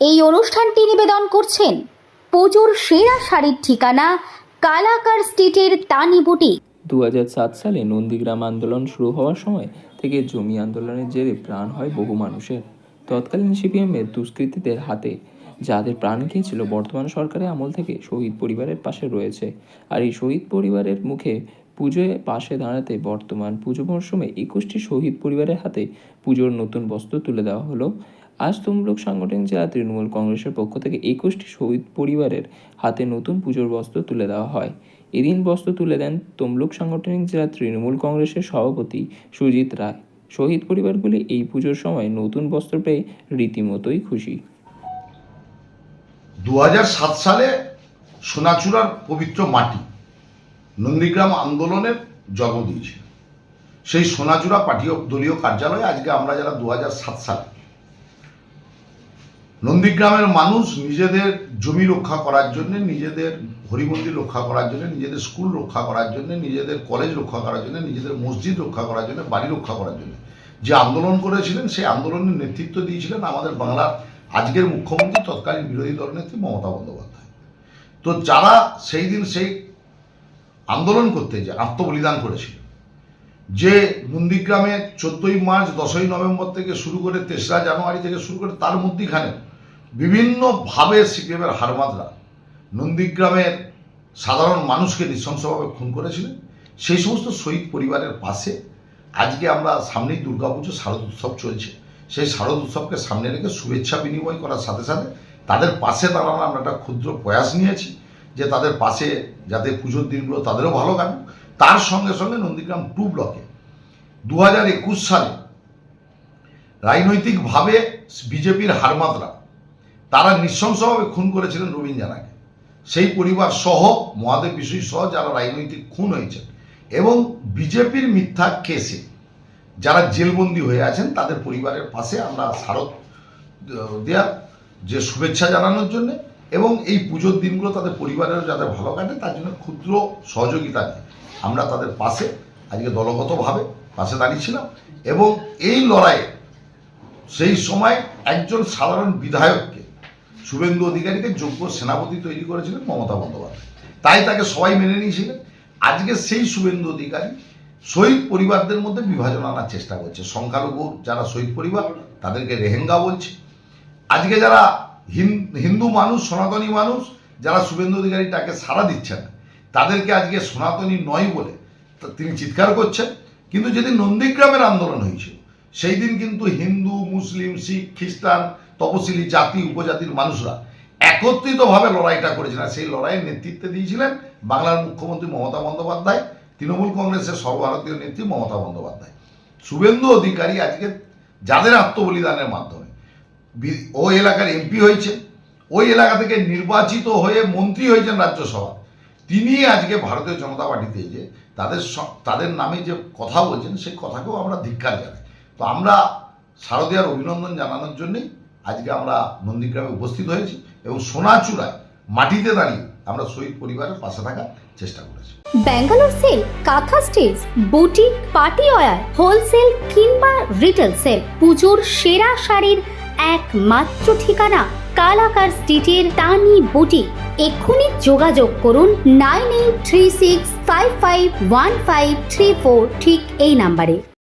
এই অনুষ্ঠানটি নিবেদন করছেন পুজোর সেরা শাড়ির ঠিকানা কালাকার স্ট্রিটের তানি বুটিক। দু সালে নন্দীগ্রাম আন্দোলন শুরু হওয়ার সময় থেকে জমি আন্দোলনের জেরে প্রাণ হয় বহু মানুষের। তৎকালীন সিপিএমের দুষ্কৃতীদের হাতে, যাদের প্রাণ গিয়েছিল বর্তমান সরকারের আমল থেকে শহীদ পরিবারের পাশে রয়েছে। আর এই শহীদ পরিবারের মুখে পুজোয় পাশে দাঁড়াতে বর্তমান পুজো মরশুমে একুশটি শহীদ পরিবারের হাতে পুজোর নতুন বস্ত্র তুলে দেওয়া হলো আজ তমলুক সাংগঠনিক জেলা তৃণমূল কংগ্রেসের পক্ষ থেকে একুশটি শহীদ পরিবারের হাতে নতুন পুজোর বস্ত্র তুলে দেওয়া হয়। এদিন বস্ত্র তুলে দেন তমলুক সাংগঠনিক জেলা তৃণমূল কংগ্রেসের সভাপতি সুজিত রায়। শহীদ পরিবারগুলি এই পুজোর সময় নতুন বস্ত্র পেয়ে রীতিমতোই খুশি। দু সালে সোনাচূড়ার পবিত্র মাটি নন্দীগ্রাম আন্দোলনের জন্ম দিয়েছিল। সেই সোনাচূড়া পার্টি দলীয় কার্যালয়ে আজকে আমরা যারা দু সালে নন্দীগ্রামের মানুষ নিজেদের জমি রক্ষা করার জন্য, নিজেদের হরিমন্দির রক্ষা করার জন্য, নিজেদের স্কুল রক্ষা করার জন্য, নিজেদের কলেজ রক্ষা করার জন্য, নিজেদের মসজিদ রক্ষা করার জন্য, বাড়ি রক্ষা করার জন্য। যে আন্দোলন করেছিলেন, সেই আন্দোলনের নেতৃত্ব দিয়েছিলেন আমাদের বাংলার আজকের মুখ্যমন্ত্রী, তৎকালীন বিরোধী দলনেত্রী মমতা বন্দ্যোপাধ্যায়। তো যারা সেই দিন সেই আন্দোলন করতে যে আত্মবলিদান করেছিল যে নন্দীগ্রামে চোদ্দই মার্চ, দশই নভেম্বর থেকে শুরু করে তেসরা জানুয়ারি থেকে শুরু করে তার মধ্যেখানে বিভিন্নভাবে সিপিএমের হারমাদরা নন্দীগ্রামের সাধারণ মানুষকে নৃশংসভাবে খুন করেছিলেন। সেই সমস্ত শহীদ পরিবারের পাশে আজকে আমরা সামনেই দুর্গাপুজো, শারদ উৎসব চলছে। সেই শারদ উৎসবকে সামনে রেখে শুভেচ্ছা বিনিময় করার সাথে সাথে তাদের পাশে দাঁড়ানো আমরা একটা ক্ষুদ্র প্রয়াস নিয়েছি যে তাদের পাশে যাতে পুজোর দিনগুলো তাদেরও ভালো কাটুক। তার সঙ্গে সঙ্গে নন্দীগ্রাম টু ব্লকে দু হাজার একুশ সালে রাজনৈতিকভাবে বিজেপির হারমাতরা, তারা নৃশংসভাবে খুন করেছিলেন রবীন জানাকে সেই পরিবার সহ মহাদেব বিশ্বই সহ যারা রাজনৈতিক খুন হয়েছে এবং বিজেপির মিথ্যা কেসে যারা জেলবন্দি হয়ে আছেন, তাদের পরিবারের পাশে আমরা স্মারক দেওয়ার যে শুভেচ্ছা জানানোর জন্য এবং এই পুজোর দিনগুলো তাদের পরিবারেরও যাতে ভালো কাটে, তার জন্য ক্ষুদ্র সহযোগিতা নিয়ে। আমরা তাদের পাশে, আজকে দলগতভাবে পাশে দাঁড়িয়েছিলাম এবং এই লড়াইয়ে সেই সময় একজন সাধারণ বিধায়ককে, শুভেন্দু অধিকারীকে যোগ্য সেনাপতি তৈরি করেছিলেন মমতা বন্দ্যোপাধ্যায়। তাই তাকে সবাই মেনে নিয়েছিলেন। আজকে সেই শুভেন্দু অধিকারী শহীদ পরিবারদের মধ্যে বিভাজন আনার চেষ্টা করছে। সংখ্যালঘু যারা শহীদ পরিবার, তাদেরকে রেহেঙ্গা বলছে। আজকে যারা হিন্দু মানুষ, সনাতনী মানুষ, যারা শুভেন্দু অধিকারী তাকে সাড়া দিচ্ছেন, তাদেরকে আজকে সনাতনী নয় বলে তিনি চিৎকার করছেন। কিন্তু যেদিন নন্দীগ্রামের আন্দোলন হয়েছিল সেই দিন কিন্তু হিন্দু, মুসলিম, শিখ, খ্রিস্টান, তপশিলি জাতি, উপজাতির মানুষরা একত্রিতভাবে লড়াইটা করেছিলেন আর সেই লড়াইয়ের নেতৃত্বে দিয়েছিলেন বাংলার মুখ্যমন্ত্রী মমতা বন্দ্যোপাধ্যায়, তৃণমূল কংগ্রেসের সর্বভারতীয় নেত্রী মমতা বন্দ্যোপাধ্যায়। শুভেন্দু অধিকারী আজকে যাদের আত্মবলিদানের মাধ্যমে ওই এলাকার এমপি হয়েছে। ওই এলাকা থেকে নির্বাচিত হয়ে মন্ত্রী হয়েছেন রাজ্যসভা তিনি আজকে ভারতীয় জনতা পার্টিতে যে তাদের তাদের নামে যে কথা বলছেন, সেই কথাকেও আমরা ধিক্কার জানাই। তো আমরা শারদীয়ার অভিনন্দন জানানোর জন্যই আজকে আমরা নন্দীগ্রামে উপস্থিত হয়েছি এবং সোনাচূড়ায় মাটিতে দাঁড়িয়ে আমরা শহীদ পরিবারের পাশে থাকার চেষ্টা করেছি। Bangalore sale kantha stitch boutique party wear wholesale কিংবা রিটেল সেল, পুজোর সেরা শাড়ির একমাত্র ঠিকানা কালাকার স্ট্রিটের তানি বুটি। এক্ষুনি যোগাযোগ করুন nine eight three six five five one five three four, ঠিক এই নাম্বারে।